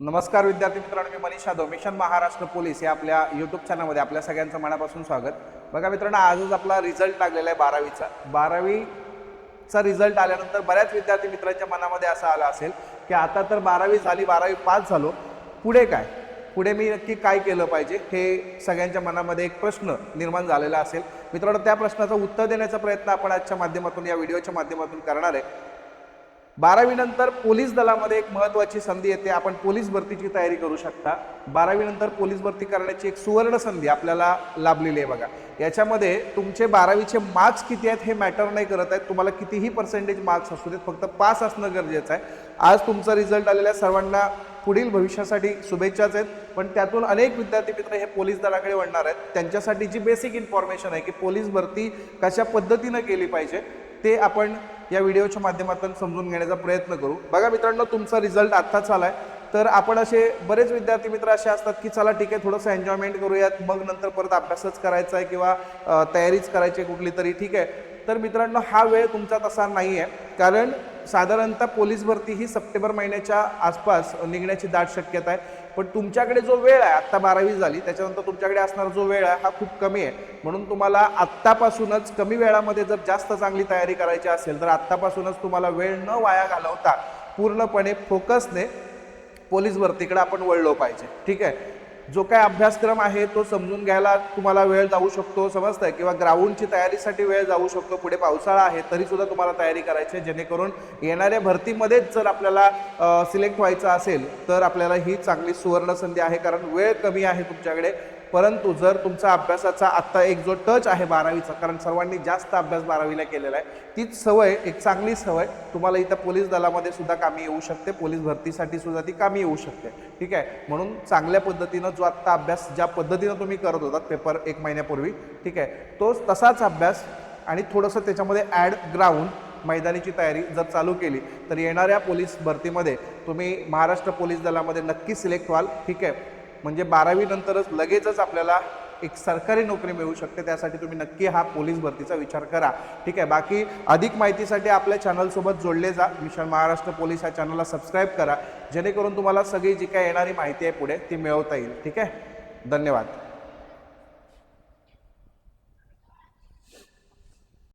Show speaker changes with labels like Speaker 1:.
Speaker 1: नमस्कार विद्यार्थी मित्रांनो मी मनीष यादव मिशन महाराष्ट्र पोलीस या आपल्या यूट्यूब चॅनलमध्ये आपल्या सगळ्यांचं मनापासून स्वागत. बघा मित्रांनो आजच आपला रिझल्ट लागलेला आहे बारावीचा. बारावीचा रिझल्ट आल्यानंतर बऱ्याच विद्यार्थी मित्रांच्या मनामध्ये असं आलं असेल की आता तर बारावी झाली बारावी पास झालो. पुढे काय? पुढे मी नक्की काय केलं पाहिजे हे सगळ्यांच्या मनामध्ये एक प्रश्न निर्माण झालेला असेल. मित्रांनो त्या प्रश्नाचं उत्तर देण्याचा प्रयत्न आपण आजच्या माध्यमातून या व्हिडिओच्या माध्यमातून करणार आहे. बारावीनंतर पोलीस दलामध्ये एक महत्त्वाची संधी येते. आपण पोलीस भरतीची तयारी करू शकता. बारावीनंतर पोलीस भरती करण्याची एक सुवर्ण संधी आपल्याला लाभलेली आहे बघा. याच्यामध्ये तुमचे बारावीचे मार्क्स किती आहेत हे मॅटर नाही करत आहेत. तुम्हाला कितीही पर्सेंटेज मार्क्स असू देत फक्त पास असणं गरजेचं आहे. आज तुमचा रिझल्ट आलेल्या सर्वांना पुढील भविष्यासाठी शुभेच्छाच आहेत. पण त्यातून अनेक विद्यार्थी मित्र हे पोलीस दलाकडे वळणार आहेत. त्यांच्यासाठी जी बेसिक इन्फॉर्मेशन आहे की पोलीस भरती कशा पद्धतीनं केली पाहिजे ते आपण या व्हिडिओच्या माध्यमातून समजून घेण्याचा प्रयत्न करू. बघा मित्रांनो तुमचा रिझल्ट आत्ताच आलाय. तर आपण असे बरेच विद्यार्थी मित्र असे असतात की चला ठीक आहे थोडंसं एन्जॉयमेंट करूयात. मग नंतर परत अभ्यासच करायचा आहे किंवा तयारीच करायची आहे कुठली तरी. ठीक आहे. तर मित्रांनो हा वेळ तुमचा तसा नाही आहे कारण साधारणतः पोलीस भरती ही सप्टेंबर महिन्याच्या आसपास निघण्याची दाट शक्यता आहे. पण तुमच्याकडे जो वेळ आहे आत्ता बारावी झाली त्याच्यानंतर तुमच्याकडे असणारा जो वेळ आहे हा खूप कमी आहे. म्हणून तुम्हाला आत्तापासूनच कमी वेळामध्ये जर जास्त चांगली तयारी करायची असेल तर आत्तापासूनच तुम्हाला वेळ न वाया घालवता पूर्णपणे फोकसने पोलीस भरतीकडे आपण वळलो पाहिजे. ठीक आहे? जो काय अभ्यासक्रम आहे तो समजून घ्यायला तुम्हाला वेळ जाऊ शकतो समजतंय? किंवा ग्राउंडची तयारीसाठी वेळ जाऊ शकतो पुढे पावसाळा आहे तरी सुद्धा तुम्हाला तयारी करायची आहे जेणेकरून येणाऱ्या भरतीमध्येच जर आपल्याला सिलेक्ट व्हायचं असेल तर आपल्याला ही चांगली सुवर्ण संधी आहे कारण वेळ कमी आहे तुमच्याकडे. परंतु जर तुमचा अभ्यासाचा आत्ता एक जो टच आहे बारावीचा कारण सर्वांनी जास्त अभ्यास बारावीला केलेला आहे तीच सवय एक चांगली सवय तुम्हाला इथं पोलीस दलामध्ये सुद्धा कामी येऊ शकते पोलीस भरतीसाठी सुद्धा ती कामी येऊ शकते. ठीक आहे? म्हणून चांगल्या पद्धतीनं जो आत्ता अभ्यास ज्या पद्धतीनं तुम्ही करत होतात पेपर एक महिन्यापूर्वी ठीक आहे? तोच तसाच अभ्यास आणि थोडंसं त्याच्यामध्ये ॲड ग्राउंड मैदानीची तयारी जर चालू केली तर येणाऱ्या पोलीस भरतीमध्ये तुम्ही महाराष्ट्र पोलीस दलामध्ये नक्की सिलेक्ट व्हाल ठीक आहे? म्हणजे बारावीनंतरच लगेचच आपल्याला एक सरकारी नोकरी मिळू शकते. त्यासाठी तुम्ही नक्की हा पोलीस भरतीचा विचार करा. ठीक आहे? बाकी अधिक माहितीसाठी आपल्या चॅनलसोबत जोडले जा. मिशन महाराष्ट्र पोलीस ह्या चॅनलला सबस्क्राईब करा. जेणेकरून तुम्हाला सगळी जी काय येणारी माहिती आहे पुढे ती मिळवता येईल. ठीक आहे? धन्यवाद.